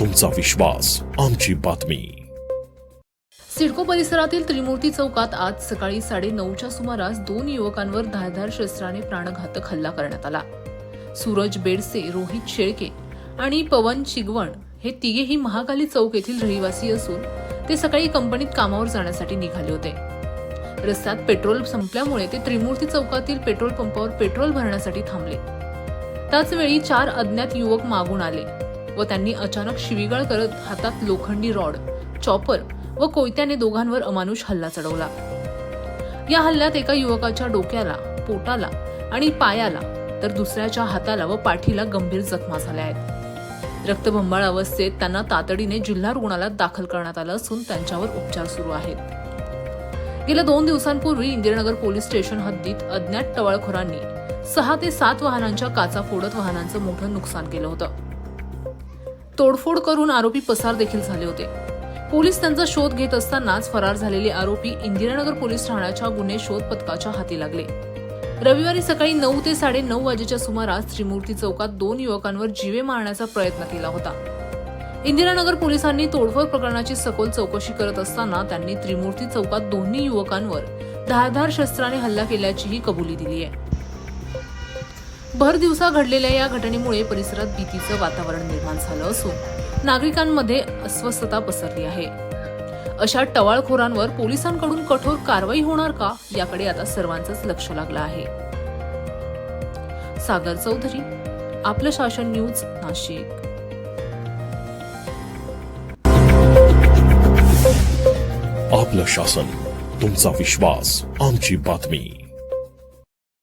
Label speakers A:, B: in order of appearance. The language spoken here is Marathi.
A: तुमचा विश्वास आमची बातमी.
B: सिडको परिसरातील त्रिमूर्ती चौकात आज सकाळी साडे नऊच्या सुमारास दोन युवकांवर धारधार शस्त्राने प्राणघातक हल्ला करण्यात आला. सूरज बेडसे रोहित शेळके आणि पवन चिगवण हे तिघेही महाकाली चौक येथील रहिवासी असून ते सकाळी कंपनीत कामावर जाण्यासाठी निघाले होते. रस्त्यात पेट्रोल संपल्यामुळे ते त्रिमूर्ती चौकातील पेट्रोल पंपावर पेट्रोल भरण्यासाठी थांबले. त्याचवेळी चार अज्ञात युवक मागून आले. व त्यांनी अचानक शिवीगाळ करत हातात लोखंडी रॉड चॉपर व कोयत्याने दोघांवर अमानुष हल्ला चढवला. या हल्ल्यात एका युवकाच्या डोक्याला पोटाला आणि पायाला तर दुसऱ्याच्या हाताला व पाठीला गंभीर जखमा झाल्या आहेत. रक्तभंबाळ अवस्थेत त्यांना तातडीने जिल्हा रुग्णालयात दाखल करण्यात आलं असून त्यांच्यावर उपचार सुरू आहेत. गेल्या दोन दिवसांपूर्वी इंदिरानगर पोलीस स्टेशन हद्दीत अज्ञात टवाळखोरांनी सहा ते सात वाहनांच्या काचा फोडत वाहनांचं मोठं नुकसान केलं होतं. तोडफोड करून आरोपी पसार देखील झाले होते. पोलीस त्यांचा शोध घेत असतानाच फरार झालेले आरोपी इंदिरानगर पोलीस ठाण्याच्या गुन्हे शोध पथकाच्या हाती लागले. रविवारी सकाळी नऊ ते साडे नऊ वाजेच्या सुमारास त्रिमूर्ती चौकात दोन युवकांवर जीवे मारण्याचा प्रयत्न केला होता. इंदिरानगर पोलिसांनी तोडफोड प्रकरणाची सखोल चौकशी करत असताना त्यांनी त्रिमूर्ती चौकात दोन्ही युवकांवर धारधार शस्त्राने हल्ला केल्याचीही कबुली दिली आहे. भर दिवसा घडलेल्या या घटनेमुळे परिसरात भीतीचं वातावरण निर्माण झालं असून नागरिकांमध्ये अस्वस्थता पसरली आहे. अशा टवाळखोरांवर पोलिसांकडून कठोर कारवाई होणार का याकडे आता सर्वांचंच लक्ष लागलं आहे. सागर चौधरी आपलं शासन न्यूज नाशिक.
A: आपलं शासन तुमचा विश्वास आमची बातमी.